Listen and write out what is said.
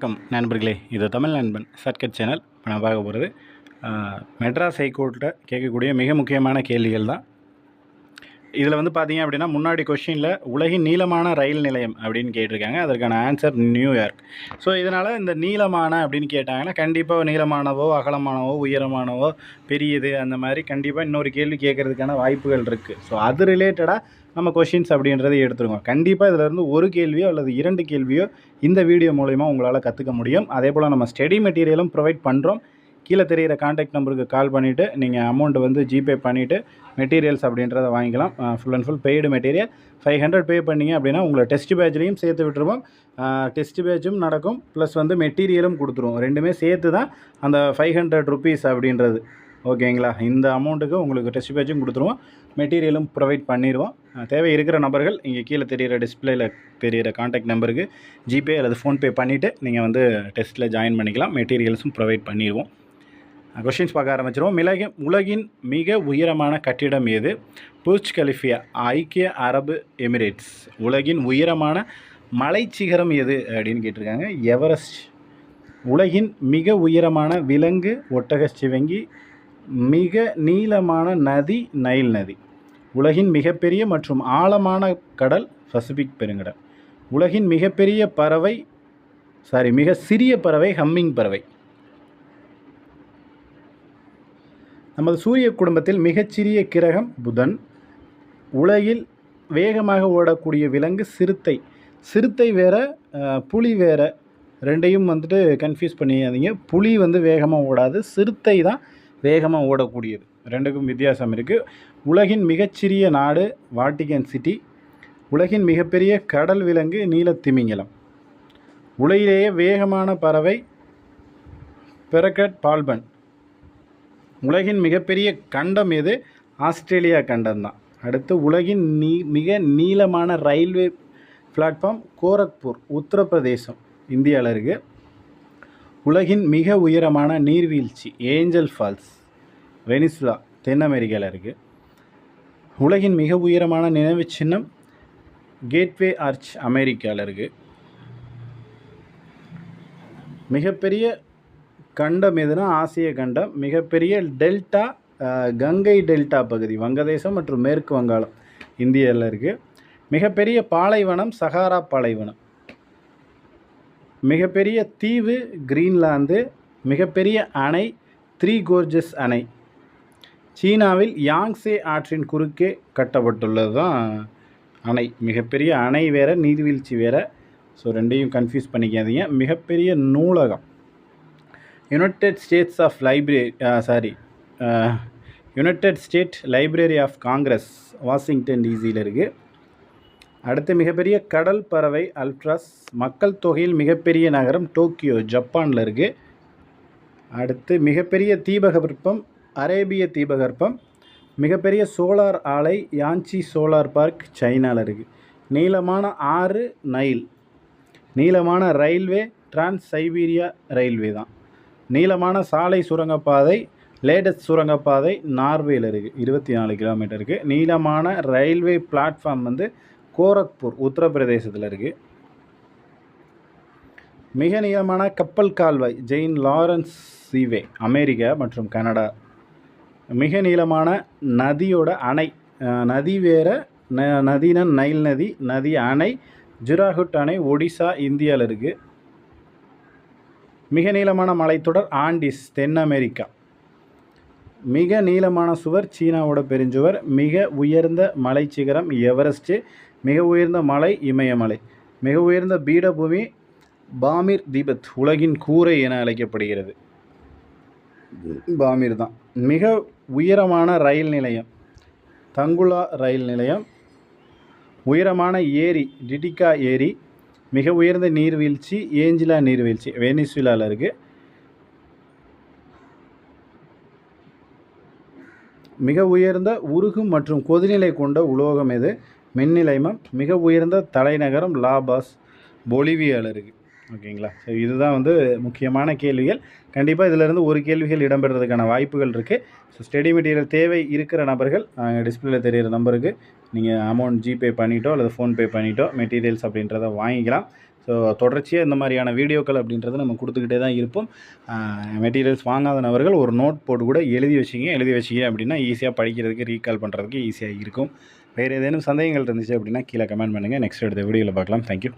வணக்கம் நண்பர்களே. இது தமிழ் நண்பன் சர்க்கட் சேனல். இப்போ நான் பார்க்க போகிறது மெட்ராஸ் ஹைகோர்ட்டில் கேட்கக்கூடிய மிக முக்கியமான கேள்விகள் தான். இதில் வந்து பார்த்தீங்க அப்படின்னா முன்னாடி கொஷினில் உலகின் நீளமான ரயில் நிலையம் அப்படின்னு கேட்டிருக்காங்க. அதற்கான ஆன்சர் நியூயார்க் ஸோ இதனால் இந்த நீளமான அப்படின்னு கேட்டாங்கன்னா கண்டிப்பாக நீளமானவோ அகலமானவோ உயரமானவோ பெரியது அந்த மாதிரி கண்டிப்பாக இன்னொரு கேள்வி கேட்குறதுக்கான வாய்ப்புகள் இருக்குது ஸோ அது ரிலேட்டடாக நம்ம கொஷின்ஸ் அப்படின்றதை எடுத்துருக்கோம் கண்டிப்பாக இதிலேருந்து ஒரு கேள்வியோ அல்லது இரண்டு கேள்வியோ இந்த வீடியோ மூலயமா உங்களால் கற்றுக்க முடியும். அதே போல் நம்ம ஸ்டடி மெட்டீரியலும் ப்ரொவைட் பண்ணுறோம் கீழே தெரிகிற காண்டாக்ட் நம்பருக்கு கால் பண்ணிவிட்டு நீங்கள் அமௌண்ட்டு வந்து ஜிபே பண்ணிவிட்டு மெட்டீரியல்ஸ் அப்படின்றத வாங்கிக்கலாம். Full and full paid material five hundred pay பண்ணீங்க அப்படின்னா உங்களை டெஸ்ட் பேட்ச்லேயும் சேர்த்து விட்டுருவோம். டெஸ்ட் பேட்சும் நடக்கும். ப்ளஸ் வந்து மெட்டீரியலும் கொடுத்துருவோம். ரெண்டுமே சேர்த்து தான் அந்த ஃபைவ் ஹண்ட்ரட் ருபீஸ் அப்படின்றது. ஓகேங்களா இந்த அமௌண்ட்டுக்கு உங்களுக்கு டெஸ்ட் பேட்சும் கொடுத்துருவோம். மெட்டீரியலும் ப்ரொவைட் பண்ணிடுவோம். தேவை இருக்கிற நபர்கள் இங்கே கீழே தெரிகிற டிஸ்பிளேயில் தெரியிற காண்டாக்ட் நம்பருக்கு ஜிபே அல்லது ஃபோன்பே பண்ணிவிட்டு நீங்கள் வந்து டெஸ்ட்டில் ஜாயின் பண்ணிக்கலாம். மெட்டீரியல்ஸும் ப்ரொவைட் பண்ணிடுவோம். கொஷின்ஸ் பார்க்க ஆரம்பிச்சிருவோம். மிளக உலகின் மிக உயரமான கட்டிடம் எது? புர்ஜ் கலிஃபியா ஐக்கிய அரபு எமிரேட்ஸ். உலகின் உயரமான மலைச்சிகரம் எது அப்படின்னு கேட்டிருக்காங்க. எவரெஸ்ட். உலகின் மிக உயரமான விலங்கு ஒட்டக சிவங்கி மிக நீளமான நதி நைல் நதி. உலகின் மிகப்பெரிய மற்றும் ஆழமான கடல் பசிபிக் பெருங்கடல். உலகின் மிகப்பெரிய பறவை சாரி மிக சிறிய பறவை ஹம்மிங் பறவை. நமது சூரிய குடும்பத்தில் மிகச்சிறிய கிரகம் புதன். உலகில் வேகமாக ஓடக்கூடிய விலங்கு சிறுத்தை. சிறுத்தை வேற புலி வேற. ரெண்டையும் வந்துட்டு கன்ஃபியூஸ் பண்ணியாதீங்க. புலி வந்து வேகமாக ஓடாது. சிறுத்தை தான் வேகமாக ஓடக்கூடியது. ரெண்டுக்கும் வித்தியாசம் இருக்குது உலகின் மிகச்சிறிய நாடு வாட்டிகன் சிட்டி உலகின் மிகப்பெரிய கடல் விலங்கு நீலத்திமிங்கலம். உலகிலேயே வேகமான பறவை பெரக்கட் பால்பன் உலகின் மிகப்பெரிய கண்டம் எது? ஆஸ்திரேலியா கண்டம் தான் அடுத்து உலகின் நீ மிக நீளமான ரயில்வே பிளாட்ஃபார்ம் கோரக்பூர் உத்தரப்பிரதேசம் இந்தியாவில் இருக்குது உலகின் மிக உயரமான நீர்வீழ்ச்சி ஏஞ்சல் ஃபால்ஸ் வெனிசுலா தென் அமெரிக்காவில் இருக்குது உலகின் மிக உயரமான நினைவு சின்னம் கேட்வே ஆர்ச் அமெரிக்காவில் இருக்குது மிகப்பெரிய கண்டம் எதுனா ஆசிய கண்டம் மிகப்பெரிய டெல்டா கங்கை டெல்டா பகுதி வங்கதேசம் மற்றும் மேற்கு வங்காளம் இந்தியாவில் இருக்குது மிகப்பெரிய பாலைவனம் சகாரா பாலைவனம். மிகப்பெரிய தீவு கிரீன்லாந்து. மிகப்பெரிய அணை த்ரீ கோர்ஜஸ் அணை. சீனாவில் யாங்ஸே ஆற்றின் குறுக்கே கட்டப்பட்டுள்ளது தான் அணை. மிகப்பெரிய அணை வேறு நீர்வீழ்ச்சி வேறு. ஸோ ரெண்டையும் கன்ஃபியூஸ் பண்ணிக்காதீங்க. மிகப்பெரிய நூலகம். United States of library sorry United State library of Congress Washington டிசியில் இருக்குது அடுத்து மிகப்பெரிய கடல் பறவை அல்ட்ராஸ் மக்கள் தொகையில் மிகப்பெரிய நகரம் டோக்கியோ ஜப்பானில் இருக்குது அடுத்து மிகப்பெரிய தீபகற்பம் அரேபிய தீபகற்பம் மிகப்பெரிய சோலார் ஆலை யாஞ்சி சோலார் பார்க் சைனாவில் இருக்குது நீளமான ஆறு நைல் நீளமான ரயில்வே டிரான்ஸ் சைபீரியா ரயில்வே தான். நீளமான சாலை சுரங்கப்பாதை லேட்டஸ்ட் சுரங்கப்பாதை நார்வேயில் இருக்குது இருபத்தி நாலு கிலோமீட்டருக்கு நீளமான ரயில்வே பிளாட்ஃபார்ம் வந்து கோரக்பூர் உத்தரப்பிரதேசத்தில் இருக்குது மிக நீளமான கப்பல் கால்வாய் ஜெயின் லாரன்ஸ் சீவே அமெரிக்கா மற்றும் கனடா. மிக நீளமான நதியோட அணை நதி வேற ந நதினா நைல் நதி நதி அணை ஜுராகுட் அணை ஒடிசா இந்தியாவில் இருக்குது மிக நீளமான மலைத்தொடர் ஆண்டிஸ் தென் அமெரிக்கா. மிக நீளமான சுவர் சீனாவோட பெருஞ்சுவர். மிக உயர்ந்த மலை சிகரம் எவரெஸ்ட்டு மிக உயர்ந்த மலை இமயமலை. மிக உயர்ந்த பீடபூமி பாமிர் தீபத் உலகின் கூரை என அழைக்கப்படுகிறது. பாமிர் தான். மிக உயரமான ரயில் நிலையம் தங்குலா ரயில் நிலையம். உயரமான ஏரி டிடிகா ஏரி. மிக உயர்ந்த நீர்வீழ்ச்சி ஏஞ்சிலா நீர்வீழ்ச்சி வெனிசுலாவில் இருக்குது மிக உயர்ந்த உருகும் மற்றும் கொதிநிலை கொண்ட உலோகம் எது? மின்னிலைமம் மிக உயர்ந்த தலைநகரம் லாபாஸ் பொலிவியாவில் இருக்குது ஓகேங்களா? ஸோ இதுதான் வந்து முக்கியமான கேள்விகள். கண்டிப்பாக இதிலிருந்து ஒரு கேள்விகள் இடம்பெறதுக்கான வாய்ப்புகள் இருக்குது ஸோ ஸ்டடி மெட்டீரியல் தேவை இருக்கிற நபர்கள் டிஸ்பிளேல தெரிகிற நம்பருக்கு நீங்கள் அமௌண்ட் ஜிபே பண்ணிட்டோ அல்லது ஃபோன்பே பண்ணிட்டோ மெட்டீரியல்ஸ் அப்படின்றத வாங்கிக்கலாம். ஸோ ஸோ தொடர்ச்சியாக இந்த மாதிரியான வீடியோக்கள் அப்படின்றத நம்ம கொடுத்துக்கிட்டே தான் இருப்போம். மெட்டீரியல்ஸ் வாங்காத நபர்கள் ஒரு நோட் போட்டு கூட எழுதி வச்சிங்க. எழுதி வச்சிங்க அப்படின்னா ஈஸியாக படிக்கிறதுக்கு ரீகால் பண்ணுறதுக்கு ஈஸியாக இருக்கும். வேறு ஏதேனும் சந்தேகங்கள் இருந்துச்சு அப்படின்னா கீழே கமெண்ட் பண்ணுங்கள் நெக்ஸ்ட் எடுத்த வீடியோவில் பார்க்கலாம். தேங்க்யூ